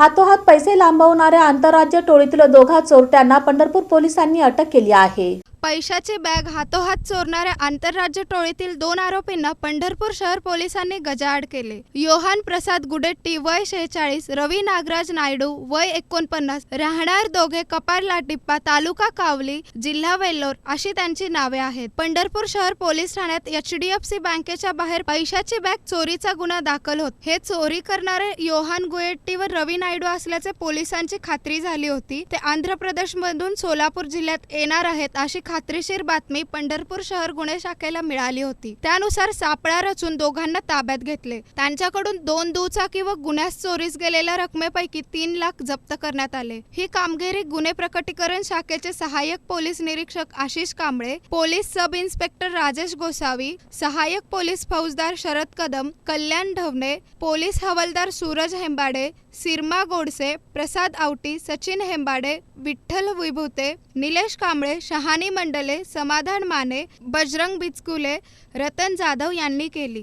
हातोहात पैसे लांबवणाऱ्या आंतरराज्य टोळीतील दोघा चोरट्यांना पंढरपूर पोलिसांनी अटक केली आहे. पैशाची बॅग हातोहात चोरणाऱ्या आंतरराज्य टोळीतील दोन आरोपींना पंढरपूर शहर पोलिसांनी गजाआड केले. योहान प्रसाद गुडेट्टी वय शेहेचाळीस रवी नागराज नायडू वय एकोणपन्नास राहणार दोघे कपारला टिप्पा तालुका कावली जिल्हा वेल्लोर अशी त्यांची नावे आहेत. पंढरपूर शहर पोलीस ठाण्यात एच डी एफ सी बँकेच्या बाहेर पैशाची बॅग चोरीचा गुन्हा दाखल होत. हे चोरी करणारे योहान गुएट्टी व रवी नायडू असल्याचे पोलिसांची खात्री झाली होती. ते आंध्र प्रदेश मधून सोलापूर जिल्ह्यात येणार आहेत अशी खात्रीशीर बातमी पंढरपूर शहर गुन्हे शाखेला मिळाली होती. त्यानुसार सापळा रचून दोघांना ताब्यात घेतले. त्यांच्याकडून दोन दुचाकी व गुन्ह्यास चोरीस गेलेल्या रकमेपैकी तीन लाख जप्त करण्यात आले. ही कामगिरी गुन्हे प्रकटीकरण शाखेचे सहाय्यक पोलीस निरीक्षक Ashish Kamble police sub inspector Rajesh Gosavi सहाय्यक पोलीस फौजदार शरद कदम कल्याण ढवणे पोलीस हवालदार सूरज हेंबाडे सिरमा गोडसे प्रसाद आवटी सचिन हेंबाडे विठ्ठल विभूते निलेश कांबळे शहानी मंडले समाधान माने बजरंग बिचकुले रतन जाधव यांनी केली.